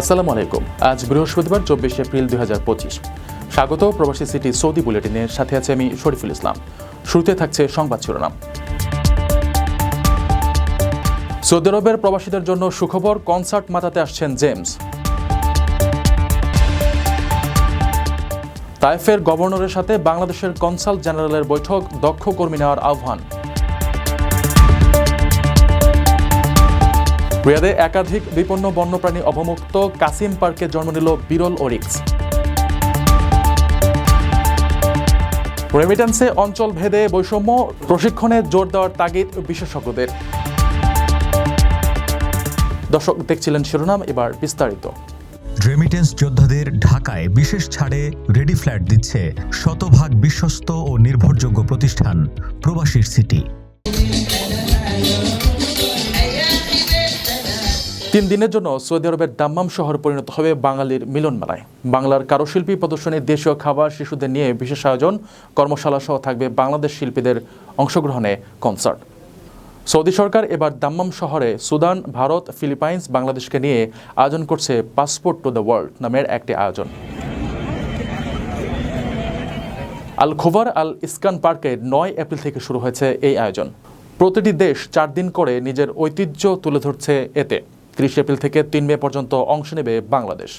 আসসালামু আলাইকুম। আজ বৃহস্পতিবার, চব্বিশ এপ্রিল দুই স্বাগত প্রবাসী সিটি সৌদি বুলেটিনের সাথে আছে আমি শরীফুল ইসলাম। শুরুতে থাকছে সংবাদ শিরোনাম। সৌদি আরবের প্রবাসীদের জন্য সুখবর, কনসার্ট মাতাতে আসছেন জেমস। তাইফের গভর্নরের সাথে বাংলাদেশের কনসাল জেনারেলের বৈঠক, দক্ষ কর্মী নেওয়ার আহ্বান। রিয়াদে একাধিক বিপন্ন বন্যপ্রাণী অবমুক্ত, কাসিম পার্কে জন্ম নিল বিরল ওরিক্স রেমিটেন্সে অঞ্চল ভেদে বৈষম্য, প্রশিক্ষণে জোর দেওয়ার তাগিদ বিশেষজ্ঞদের। দর্শক, দেখছিলেন শিরোনাম, এবার বিস্তারিত। রেমিটেন্স যোদ্ধাদের ঢাকায় বিশেষ ছাড়ে রেডি ফ্ল্যাট দিচ্ছে শতভাগ বিশ্বস্ত ও নির্ভরযোগ্য প্রতিষ্ঠান প্রবাসীর সিটি। তিন দিনের জন্য সৌদি আরবের দাম্মাম শহর পরিণত হবে বাঙালির মিলন মেলায় বাংলার কারুশিল্পী প্রদর্শনী, দেশীয় খাবার শিশুদের নিয়ে বিশেষ আয়োজন, কর্মশালা সহ থাকবে বাংলাদেশ শিল্পীদের অংশগ্রহণে কনসার্ট। সৌদি সরকার এবার দাম্মাম শহরে সুদান, ভারত, ফিলিপাইন্স, বাংলাদেশকে নিয়ে আয়োজন করছে পাসপোর্ট টু দ্য ওয়ার্ল্ড নামের একটি আয়োজন। আল খোভার আল ইসকান পার্কে নয় এপ্রিল থেকে শুরু হয়েছে এই আয়োজন। প্রতিটি দেশ চার দিন করে নিজের ঐতিহ্য তুলে ধরছে এতে। ত্রিশ এপ্রিল থেকে তিন মে পর্যন্ত অংশ নেবে বাংলাদেশ।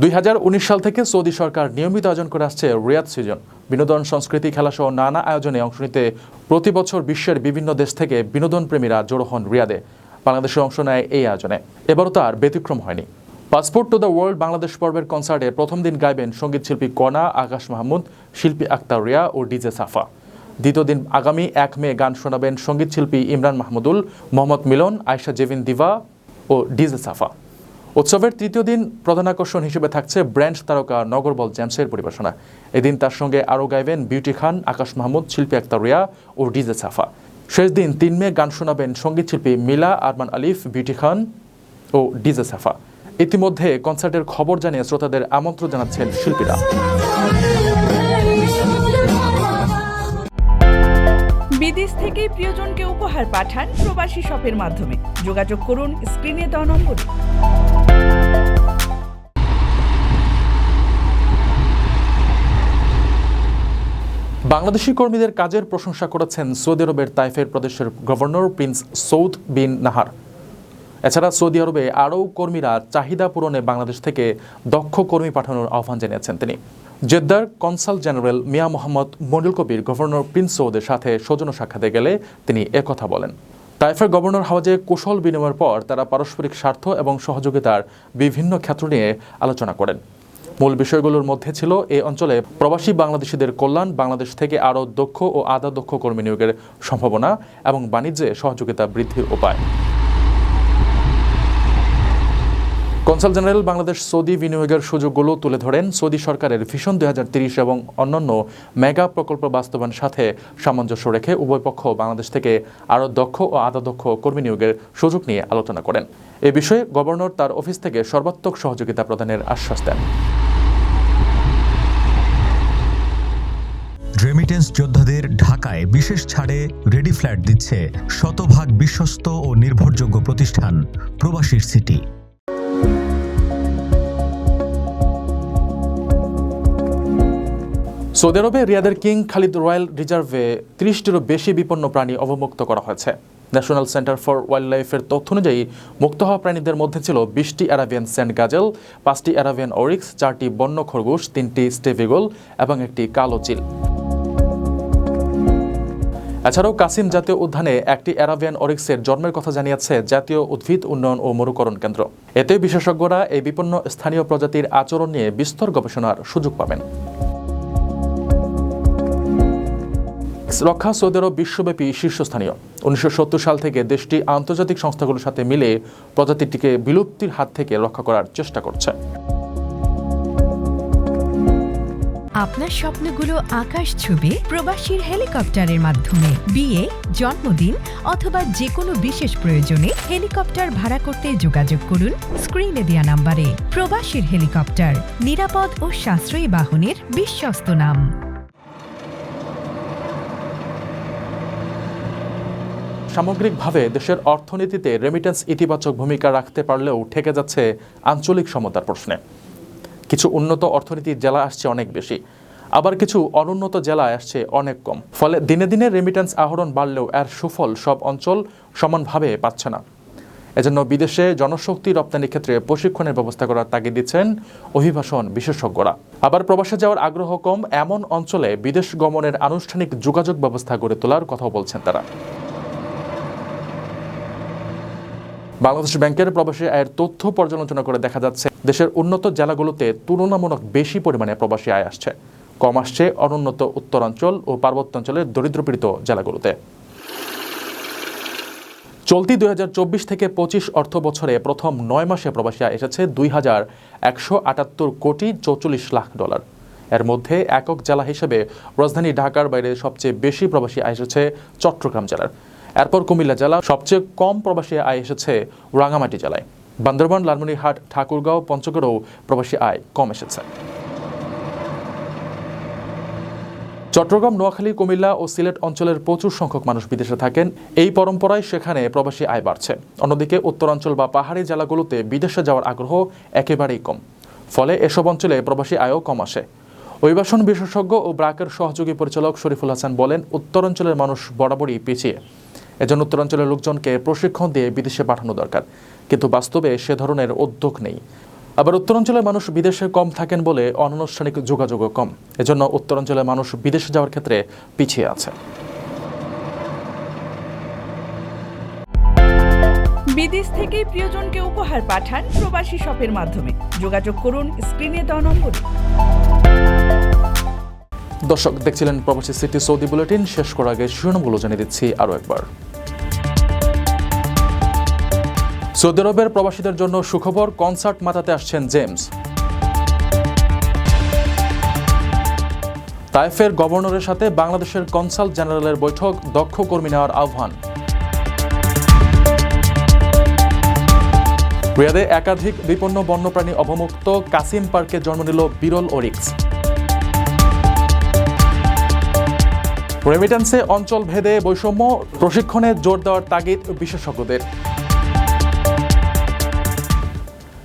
দুই হাজার উনিশ সাল থেকে সৌদি সরকার নিয়মিত আয়োজন করে আসছে রিয়াদ সিজন। বিনোদন, সংস্কৃতি খেলাসহ নানা আয়োজনে অংশ নিতে প্রতি বছর বিশ্বের বিভিন্ন দেশ থেকে বিনোদন প্রেমীরা জড়ো হন রিয়াদে। বাংলাদেশে অংশ নেয় এই আয়োজনে। এবারও তার ব্যতিক্রম হয়নি। Passport to the world Bangladesh পর্বের কনসার্টে প্রথম দিন গাইবেন সংগীত শিল্পী কণা, আকাশ মাহমুদ, শিল্পী আক্তার রিয়া ও ডিজে সাফা। দ্বিতীয় দিন আগামী এক মে গান শোনাবেন সংগীত শিল্পী ইমরান মাহমুদুল, মোহাম্মদ মিলন, আয়শা জেভিন দিভা ও ডিজে সাফা। উৎসবের তৃতীয় দিন প্রধান আকর্ষণ হিসেবে থাকছে ব্র্যান্ড তারকা নগরবল জ্যামসের পরিবেশনা। এদিন তার সঙ্গে আরও গাইবেন বিউটি খান, আকাশ মাহমুদ, শিল্পী আক্তার রিয়া ও ডিজে সাফা। শেষ দিন তিন মে গান শোনাবেন সংগীত শিল্পী মিলা, আরমান আলিফ, বিউটি খান ও ডিজে সাফা। ইতিমধ্যে কনসার্টের খবর জানিয়ে শ্রোতাদের আমন্ত্রণ জানাচ্ছেন শিল্পীরা। প্রিয়জনকে উপহার পাঠান প্রবাসী শপের মাধ্যমে। যোগাযোগ করুন স্ক্রিনে দেওয়া নম্বরে। বাংলাদেশি কর্মীদের কাজের প্রশংসা করেছেন সৌদি আরবের তাইফের প্রদেশের governor prince Saud bin Nahar. এছাড়া সৌদি আরবে আরও কর্মীরা চাহিদা পূরণে বাংলাদেশ থেকে দক্ষ কর্মী পাঠানোর আহ্বান জানিয়েছেন তিনি। জেদ্দার consul general Mian Mohammad Mondol Kabir governor prince সৌদের সাথে সৌজন্য সাক্ষাতে গেলে তিনি একথা বলেন। তাইফের গভর্নর হাওয়াজে কুশল বিনিময়ের পর তারা পারস্পরিক স্বার্থ এবং সহযোগিতার বিভিন্ন ক্ষেত্র নিয়ে আলোচনা করেন। মূল বিষয়গুলোর মধ্যে ছিল এই অঞ্চলে প্রবাসী বাংলাদেশিদের কল্যাণ, বাংলাদেশ থেকে আরও দক্ষ ও আধা দক্ষ কর্মী নিয়োগের সম্ভাবনা এবং বাণিজ্যে সহযোগিতা বৃদ্ধির উপায়। কনসাল জেনারেল বাংলাদেশ সৌদি বিনিয়োগের সুযোগগুলো তুলে ধরেন সৌদি সরকারের ভিশন দুই এবং অন্যান্য মেগা প্রকল্প বাস্তবায়নের সাথে সামঞ্জস্য রেখে উভয় পক্ষ বাংলাদেশ থেকে আরও দক্ষ ও আধা দক্ষ কর্মী নিয়োগের সুযোগ নিয়ে আলোচনা করেন। এ বিষয়ে গভর্নর তার অফিস থেকে সর্বাত্মক সহযোগিতা প্রদানের আশ্বাস দেন। রেমিটেন্স যোদ্ধাদের ঢাকায় বিশেষ ছাড়ে রেডি ফ্ল্যাট দিচ্ছে শতভাগ বিশ্বস্ত ও নির্ভরযোগ্য প্রতিষ্ঠান প্রবাসীর সিটি। সৌদি আরবে রিয়াদের কিং খালিদ রয়্যাল রিজার্ভে ত্রিশটিরও বেশি বিপন্ন প্রাণী অবমুক্ত করা হয়েছে। ন্যাশনাল সেন্টার ফর ওয়াইল্ড লাইফের তথ্য অনুযায়ী, মুক্ত হওয়া প্রাণীদের মধ্যে ছিল বিশটি অ্যারাবিয়ান স্যান্ড গাজেল, পাঁচটি অ্যারাবিয়ান অরিক্স, চারটি বন্য খরগোশ, তিনটি স্টেভিগল এবং একটি কালো চিল। এছাড়াও কাসিম জাতীয় উদ্যানে একটি অ্যারাবিয়ান অরিক্সের জন্মের কথা জানিয়েছে জাতীয় উদ্ভিদ উন্নয়ন ও মরুকরণ কেন্দ্র। এতে বিশেষজ্ঞরা এই বিপন্ন স্থানীয় প্রজাতির আচরণ নিয়ে বিস্তর গবেষণার সুযোগ পাবেন। রক্ষা সৌদি আরব বিশ্বব্যাপী শীর্ষস্থানীয়। উনিশশো সত্তর সাল থেকে দেশটি আন্তর্জাতিক সংস্থাগুলোর সাথে মিলে প্রজাতিটিকে বিলুপ্তির হাত থেকে রক্ষা করার চেষ্টা করছে। আপনার স্বপ্নগুলো আকাশ ছুবে প্রবাসীর হেলিকপ্টারের মাধ্যমে। বিয়ে, জন্মদিন অথবা যে কোনো বিশেষ প্রয়োজনে হেলিকপ্টার ভাড়া করতে যোগাযোগ করুন স্ক্রিনে দেওয়া নাম্বারে। প্রবাসীর হেলিকপ্টার, নিরাপদ ও সাশ্রয়ী বাহনের বিশ্বস্ত নাম। সামগ্রিকভাবে দেশের অর্থনীতিতে রেমিটেন্স ইতিবাচক ভূমিকা রাখতে পারলেও ঠেকে যাচ্ছে আঞ্চলিক সমতার প্রশ্নে। কিছু উন্নত অর্থনীতির জেলা আসছে অনেক বেশি, আবার কিছু অনুন্নত জেলায় আসছে অনেক কম। ফলে দিনে দিনে রেমিটেন্স আহরণ বাড়লেও এর সুফল সব অঞ্চল সমানভাবে পাচ্ছে না। এজন্য বিদেশে জনশক্তি রপ্তানির ক্ষেত্রে প্রশিক্ষণের ব্যবস্থা করার তাগিদ দিচ্ছেন অভিবাসন বিশেষজ্ঞরা। আবার প্রবাসে যাওয়ার আগ্রহ কম, এমন অঞ্চলে বিদেশ গমনের আনুষ্ঠানিক যোগাযোগ ব্যবস্থা গড়ে তোলার কথাও বলছেন তারা। বাংলাদেশ ব্যাংকের প্রবাসী আয়ের তথ্য পর্যালোচনা করে দেখা যাচ্ছে, দেশের উন্নত জেলাগুলোতে তুলনামূলক বেশি পরিমাণে প্রবাসী আয় আসছে। কম আসছে অনুন্নত উত্তরাঞ্চল ও পার্বত্যাঞ্চলের দরিদ্রপীড়িত জেলাগুলোতে। চলতি দুই চব্বিশ থেকে পঁচিশ অর্থ বছরে প্রথম নয় মাসে প্রবাসী আয় এসেছে দুই হাজার একশো আটাত্তর কোটি চৌচল্লিশ লাখ ডলার। এর মধ্যে একক জেলা হিসেবে রাজধানী ঢাকার বাইরে সবচেয়ে বেশি প্রবাসী আয় এসেছে চট্টগ্রাম জেলার। এরপর কুমিল্লা জেলা সবচেয়ে কম প্রবাসী আয় এসেছে রাঙামাটি জেলায়। বান্দরবান, লালমনিরহাট, ঠাকুরগাঁও পঞ্চগড়েও প্রবাসী আয় কম এসেছে। চট্টগ্রাম, নোয়াখালী, কুমিল্লা ও সিলেট অঞ্চলের প্রচুর সংখ্যক মানুষ বিদেশে থাকেন। এই পরম্পরায় সেখানে প্রবাসী আয় বাড়ছে। অন্যদিকে উত্তরাঞ্চল বা পাহাড়ি জেলাগুলোতে বিদেশে যাওয়ার আগ্রহ একেবারেই কম। ফলে এসব অঞ্চলে প্রবাসী আয়ও কম আসে। অভিবাসন বিশেষজ্ঞ ও ব্রাকের সহযোগী পরিচালক শরীফুল হাসান বলেন, উত্তরাঞ্চলের মানুষ বরাবরই পিছিয়ে। এজন্য উত্তরাঞ্চলের লোকজনকে প্রশিক্ষণ দিয়ে বিদেশে পাঠানো দরকার। কিন্তু বাস্তবে সে ধরনের উদ্যোগ নেই। আবার উত্তরাঞ্চলের মানুষ বিদেশে কম থাকেন বলে অনানুষ্ঠানিক যোগাযোগও কম। এজন্য উত্তরাঞ্চলের মানুষ বিদেশে যাওয়ার ক্ষেত্রে পিছিয়ে আছে। বিদেশ থেকে প্রিয়জনকে উপহার পাঠান প্রবাসী শপের মাধ্যমে। যোগাযোগ করুন স্ক্রিনে দেওয়া নম্বরে। দর্শক দেখছিলেন প্রবাসী সিটি সৌদি বুলেটিন। শেষ করার আগে শিরোনামগুলো জানিয়ে দিচ্ছি আরও একবার। সৌদি আরবের প্রবাসীদের জন্য সুখবর, কনসার্ট মাতাতে আসছেন জেমস। তাইফের গভর্নরের সাথে বাংলাদেশের কনসাল জেনারেলের বৈঠক, দক্ষ কর্মী নেওয়ার আহ্বান। রিয়াদে একাধিক বিপন্ন বন্যপ্রাণী অবমুক্ত, কাসিম পার্কে জন্ম নিল বিরল ওরিক্স। রেমিটেন্সে অঞ্চল ভেদে বৈষম্য, প্রশিক্ষণে জোর দেওয়ার তাগিদ বিশেষজ্ঞদের।